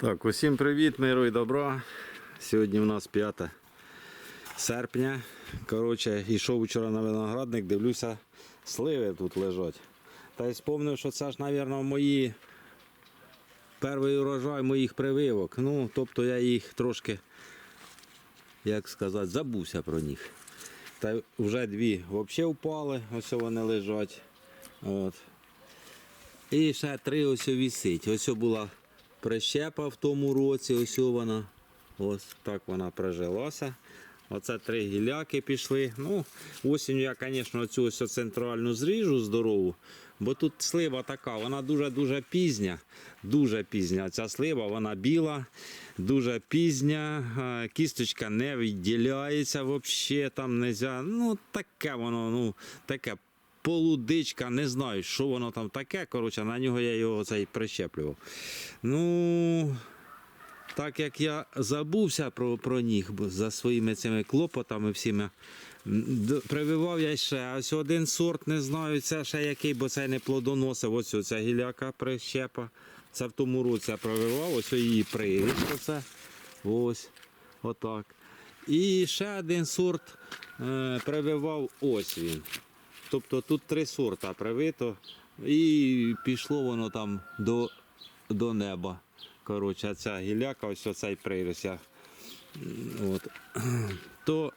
Так, усім привіт, миру і добра. Сьогодні у нас 5 серпня. Коротше, йшов вчора на виноградник, дивлюся, сливи тут лежать. Та й спомнив, що це ж, мабуть, мої перший урожай моїх прививок. Ну, тобто я їх трошки, як сказати, забувся про них. Та вже дві взагалі впали, ось вони лежать. От. І ще три ось вісить. Ось була прищепа в тому році, ось вона. Ось так вона прижилася. Оце три гіляки пішли. Ну, осінню я, звісно, цю ось центральну зріжу здорову, бо тут слива така, вона дуже-дуже пізня. Дуже пізня. Ця слива, вона біла, дуже пізня. Кісточка не відділяється взагалі, там нельзя. Ну, таке воно, ну, таке полудичка, не знаю, що воно там таке. Коротше, на нього я його цей прищеплював. Ну, так як я забувся про, про них за своїми цими клопотами всіми. Прививав я ще ось один сорт, не знаю, це ще який, бо це не плодоносив. Ось оця гіляка прищепа. Це в тому році я прививав, ось її привіз. Оце. Ось. Отак. І ще один сорт е, прививав ось він. Тобто тут три сорта привито, і пішло воно там до, до неба. Коротше, ця гіляка, ось оцей приріс. От. То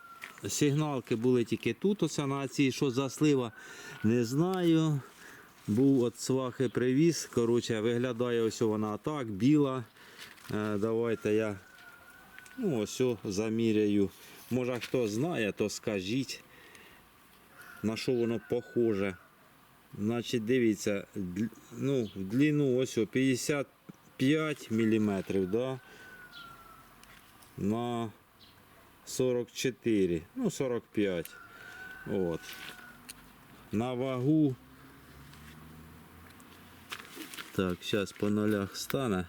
сигналки були тільки тут, оце на цій, що за слива, не знаю. Був от свахи привіз. Коротше, виглядає ось вона так, біла. Е, давайте я ну, ось заміряю. Може хто знає, то скажіть на що воно похоже. Значить, дивіться, ну, в длину ось о, 55 мм, да? на 44, ну 45. От. На вагу. Так, зараз по нулях стане.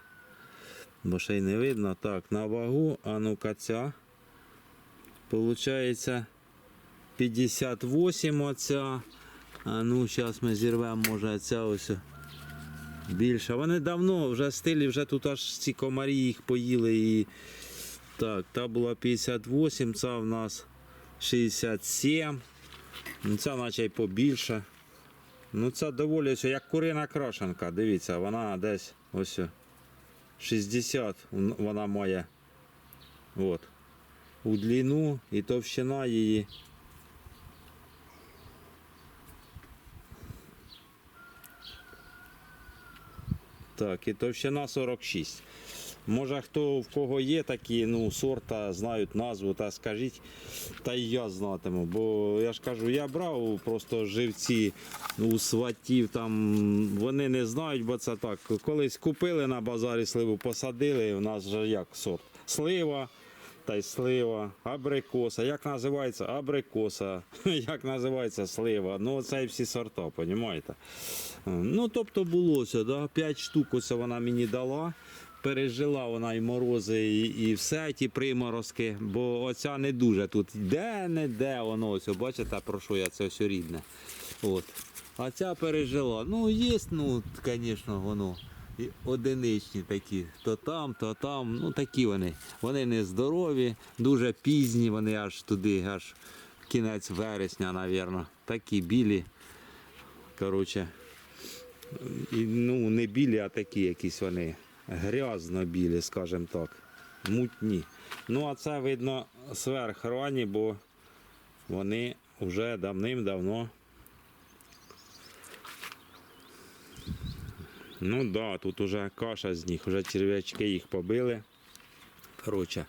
Бо ще й не видно. Так, на вагу, а ну-ка ця. Получається 58 оця. А ну, зараз ми зірвемо, може, ця ось більша. Вони давно вже стилі, вже тут аж ці комарі їх поїли. І... Так, та була 58, ця в нас 67. Ну, Ця наче й побільше. Ну це доволі ось, як курина крашенка. Дивіться, вона десь ось 60 вона має. От. У длину і товщина її. Так, і товщина 46. Може хто в кого є такі ну, сорта, знають назву, та скажіть, та й я знатиму. Бо я ж кажу, я брав просто живці у сватів, там вони не знають, бо це так. Колись купили на базарі сливу, посадили, у нас же як сорт. Слива, та й слива, абрикоса. Як називається абрикоса, як називається слива. Ну, це і всі сорта, розумієте? Ну, тобто було це, да? 5 штук ось вона мені дала. Пережила вона і морози, і, і все, ті приморозки, бо оця не дуже тут. Де не де воно ось, бачите, про що я це все рідне. От. А ця пережила. Ну, є, ну, звісно, воно. Одиничні такі, то там, то там. Ну такі вони. Вони не здорові, дуже пізні, вони аж туди, аж кінець вересня, мабуть. Такі білі. Коротше, і, ну, не білі, а такі якісь вони. Грязно білі, скажімо так. Мутні. Ну, а це видно сверх рані, бо вони вже давним-давно. Ну да, тут уже каша з них, вже черв'ячки їх побили. Коротше.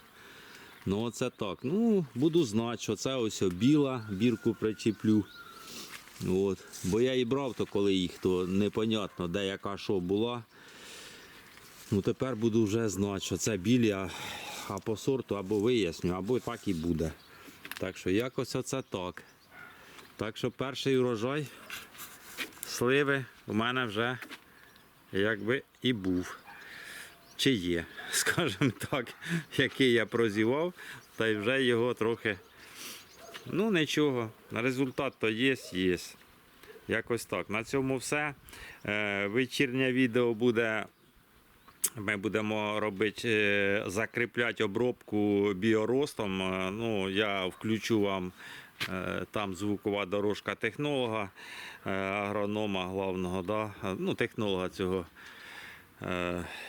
Ну оце так. Ну, буду знати, що це ось біла, бірку причеплю. От. Бо я і брав, то коли їх, то непонятно, де яка що була. Ну тепер буду вже знати, що це білі, а, а по сорту або виясню, або так і буде. Так що якось оце так. Так що перший урожай сливи у мене вже якби і був. Чи є, скажімо так, який я прозівав, та й вже його трохи. Ну нічого, результат то є, є. Якось так. На цьому все. Е, Вечірнє відео буде Ми будемо робити, е, закріпляти обробку біоростом. Е, Ну, я включу вам е, там звукова дорожка технолога, агронома головного, да? ну, технолога цього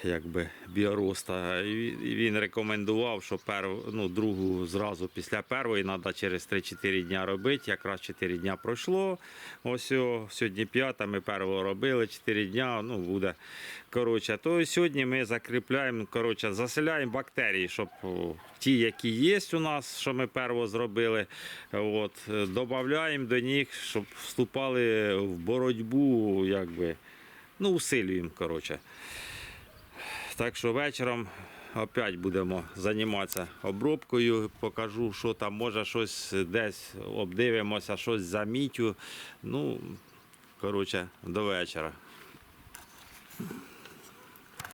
якби, біороста. І він- рекомендував, що пер, ну, другу зразу після першої треба через 3-4 дня робити. Якраз 4 дня пройшло. Ось о, сьогодні п'ята, ми першого робили 4 дня, ну буде. Коротше, то сьогодні ми закріпляємо, коротше, заселяємо бактерії, щоб ті, які є у нас, що ми перво зробили, от, е, додаємо до них, щоб вступали в боротьбу, якби, ну, усилюємо, коротше. Так що вечором опять будемо займатися обробкою. Покажу, що там може щось десь обдивимося, щось замітю. Ну, коротше, до вечора.